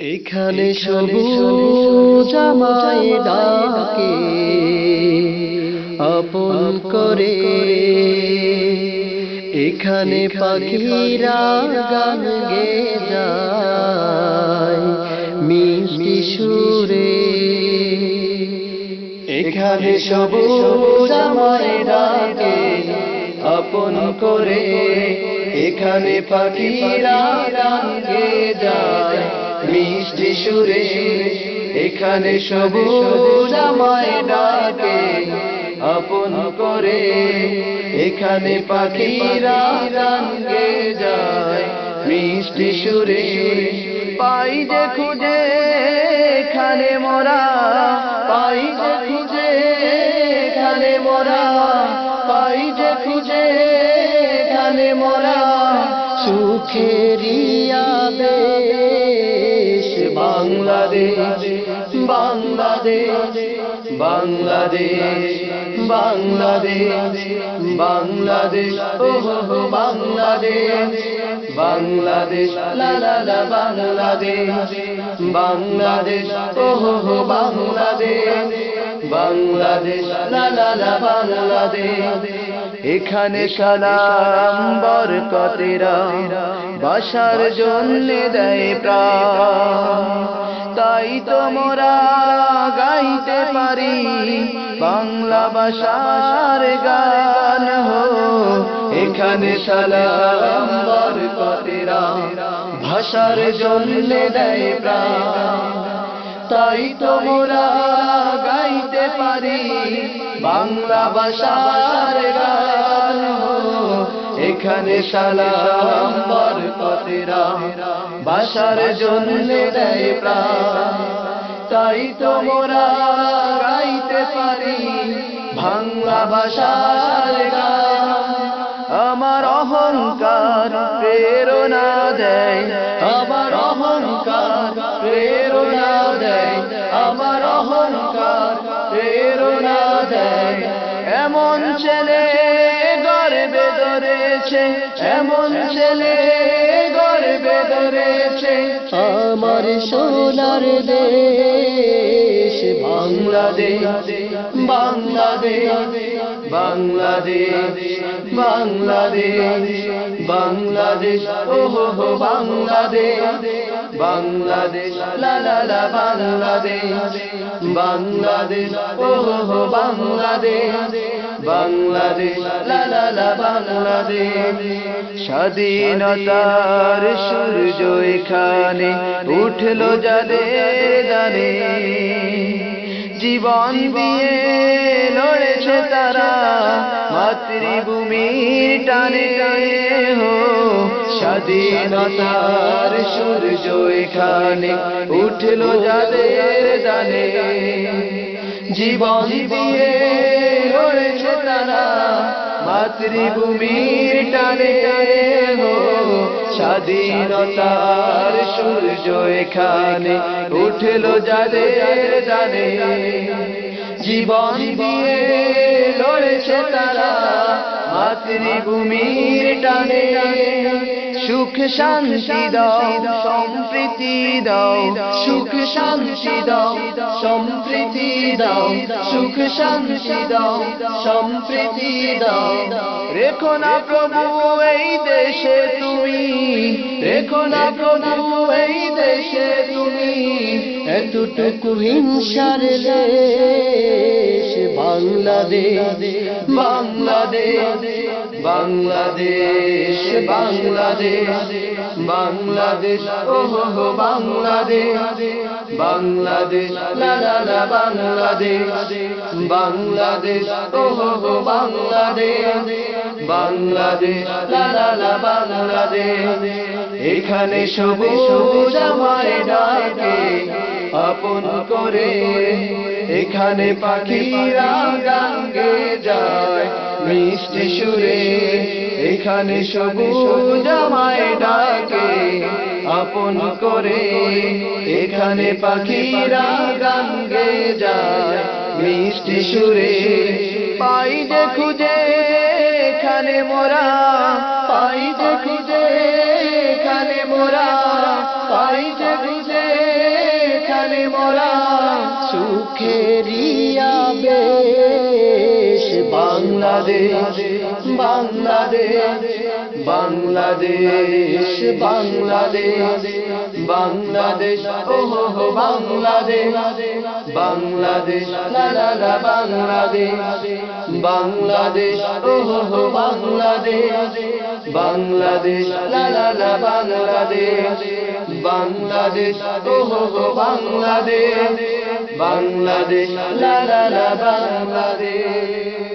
এখানে সবুজ আমায় ডাকে আপন করে। এখানে পাখিরা গান গে যায় মিষ্টি সুরে। এখানে সবুজ আমায় ডাকে আপন করে। এখানে পাখিরা গান গে যায়। মিষ্টি সুরে, এখানে সবুজ আমায় ডাকে, আপন করে, এখানে পাখিরা গান গে যায়। মিষ্টি সুরে, পাই যে খুঁজে, এখানে মোরা, পাই যে খুঁজে, এখানে মোরা, পাই যে খুঁজে, এখানে মোরা। সুখেরিয়া বাংলাদেশ বাংলাদেশ বাংলাদেশ বাংলাদেশ বাংলাদেশ ও হো হো বাংলাদেশ বাংলাদেশ, লা বাংলাদেশ বাংলাদেশ ও হো হো, বাংলাদেশ বাংলাদেশ, লা লা লা, বাংলাদেশ এখানে সালাম বরকতেরা বাসার জন্য দেয় প্রাণ। তাই তো মোরা গাইতে পারি। বাংলা ভাষার গান হো। এখানে সালাম বরকতেরা ভাষার জন্য দেয় প্রাণ। তাই তো মোরা গাইতে পারি। বাংলা ভাষার গান এখানে সালাম বরকতেরা ভাষার জন্য দেয় প্রাণ। তাই তো মোরা গাইতে পারি। বাংলা ভাষার গান। আমার অহংকার প্রেরণা দেয়। এমন ছেলে গর্বে ধরেছে এমন ছেলে গর্বে ধরেছে। আমার সোনার দেশ বাংলাদেশ বাংলাদেশ। বাংলাদেশ বাংলাদেশ বাংলাদেশ ও হো, বাংলাদেশ বাংলাদেশ, লা বাংলাদেশ বাংলাদেশ ও হো, বাংলাদেশ বাংলাদেশ লা, বাংলাদেশ। স্বাধীনতার সূর্য এখানে উঠল যাদের দানে। জীবন দিয়ে লড়েছে তারা মাতৃভূমির টানে হো, স্বাধীনতার সূর্য এখানে উঠল যাদের দানে জীবন দিয়ে মাতৃভূমির টানে হো স্বাধীনতার সূর্য এখানে উঠল যাদের জানে জীবন দিয়ে লড়েছে তারা মাতৃভূমির টানে। সুখ শান্তি দাও, সম্প্রীতি দাও, সুখ শান্তি দাও, সম্প্রীতি দাও, সুখ শান্তি দাও, সম্প্রীতি দাও। রেখো না প্রভু এই দেশে তুমি, রেখো না প্রভু এই দেশে তুমি, এতটুকু হিংসার দেশ বাংলাদেশ বাংলাদেশ বাংলাদেশ বাংলাদেশ বাংলাদেশ বাংলাদেশ এখানে সবুজ ডাকে আপন করে এখানে পাখিরা গান যায়, মিষ্টি সুরে এখানে সবুজ আমায় ডাকে। আপন করে এখানে পাখিরা গান যায়, মিষ্টি সুরে পাই যে খুঁজে, এখানে মোরা পাই যে খুঁজে। সুখেরিয়া বেশ বাংলাদেশ বাংলাদেশ বাংলাদেশ বাংলাদেশ বাংলাদেশ ও হো হো বাংলাদেশ বাংলাদেশ, লা লা লা, বাংলাদেশ বাংলাদেশ ও হো হো বাংলাদেশ বাংলাদেশ, লা লা লা, বাংলাদেশ বাংলাদেশ ও হো হো, বাংলাদেশ। বাংলাদেশ। লা লা লা বাংলাদেশ।